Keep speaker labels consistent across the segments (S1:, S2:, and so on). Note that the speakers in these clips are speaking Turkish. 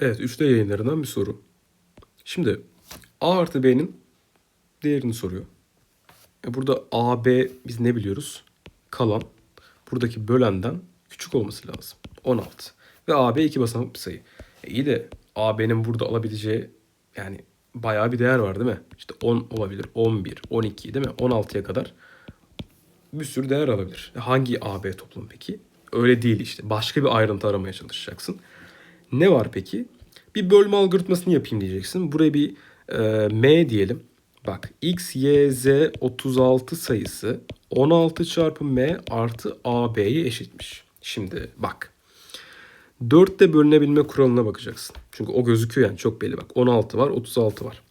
S1: Evet 3D yayınlarından bir soru. Şimdi A artı B'nin değerini soruyor. E burada A, B biz ne biliyoruz? Kalan buradaki bölenden küçük olması lazım. 16. Ve A, B iki basamaklı bir sayı. E iyi de A, B'nin burada alabileceği yani bayağı bir değer var değil mi? İşte 10 olabilir, 11, 12 değil mi? 16'ya kadar bir sürü değer alabilir. E Hangi A, B toplamı peki? Öyle değil işte. Başka bir ayrıntı aramaya çalışacaksın. Ne var peki? Bir bölme algoritmasını yapayım diyeceksin. Buraya bir e, M diyelim. Bak x, y, z 36 sayısı 16 çarpı m artı ab'ye eşitmiş. Şimdi bak. 4'te bölünebilme kuralına bakacaksın. Çünkü o gözüküyor yani çok belli bak. 16 var 36 var.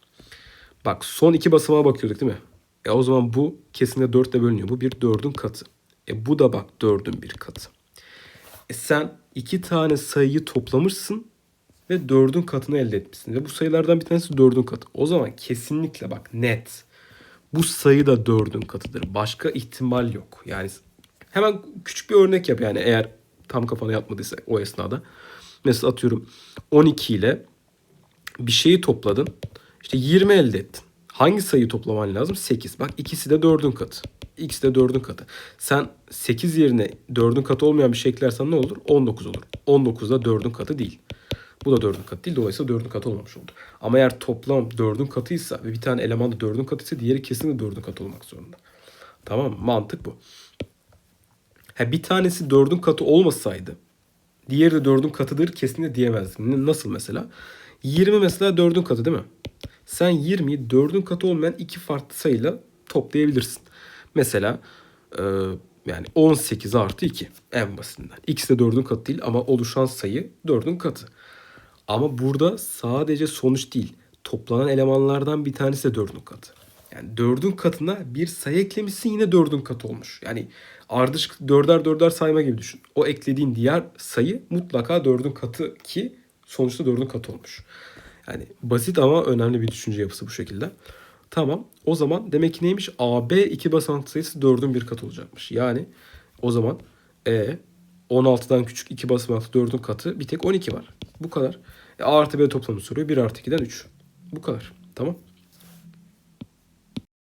S1: Bak son iki basamağa bakıyorduk değil mi? E o zaman bu kesinlikle 4 ile bölünüyor. Bu bir 4'ün katı. E bu da bak 4'ün bir katı. E sen iki tane sayıyı toplamışsın ve 4'ün katını elde etmişsin. Ve bu sayılardan bir tanesi 4'ün katı. O zaman kesinlikle bak net. Bu sayı da 4'ün katıdır. Başka ihtimal yok. Yani hemen küçük bir örnek yap yani eğer tam kafana yatmadıysa o esnada. Mesela atıyorum 12 ile bir şeyi topladın. İşte 20 elde ettin. Hangi sayıyı toplaman lazım? 8. Bak ikisi de 4'ün katı. X de 4'ün katı. Sen 8 yerine 4'ün katı olmayan bir şey eklersen ne olur? 19 olur. 19 da 4'ün katı değil. Bu da 4'ün katı değil. Dolayısıyla 4'ün katı olmamış oldu. Ama eğer toplam 4'ün katıysa ve bir tane eleman da 4'ün katıysa diğeri kesinlikle 4'ün katı olmak zorunda. Tamam mı? Mantık bu. Ha, bir tanesi 4'ün katı olmasaydı diğeri de 4'ün katıdır kesinlikle diyemezdim. Nasıl mesela? 20 mesela 4'ün katı değil mi? Sen 20'yi 4'ün katı olmayan iki farklı sayıyla toplayabilirsin. Mesela e, yani 18 artı 2 en basitinden. X de 4'ün katı değil ama oluşan sayı 4'ün katı. Ama burada sadece sonuç değil. Toplanan elemanlardan bir tanesi de 4'ün katı. Yani 4'ün katına bir sayı eklemişsin yine 4'ün katı olmuş. Yani ardışık 4'er 4'er sayma gibi düşün. O eklediğin diğer sayı mutlaka 4'ün katı ki sonuçta 4'ün katı olmuş. Yani basit ama önemli bir düşünce yapısı bu şekilde. Tamam. O zaman demek ki neymiş? AB iki basamaklı sayısı 4'ün bir katı olacakmış. Yani o zaman E 16'dan küçük iki basamaklı 4'ün katı bir tek 12 var. Bu kadar. E, A artı B toplamı soruyor. 1 artı 2'den 3. Bu kadar. Tamam.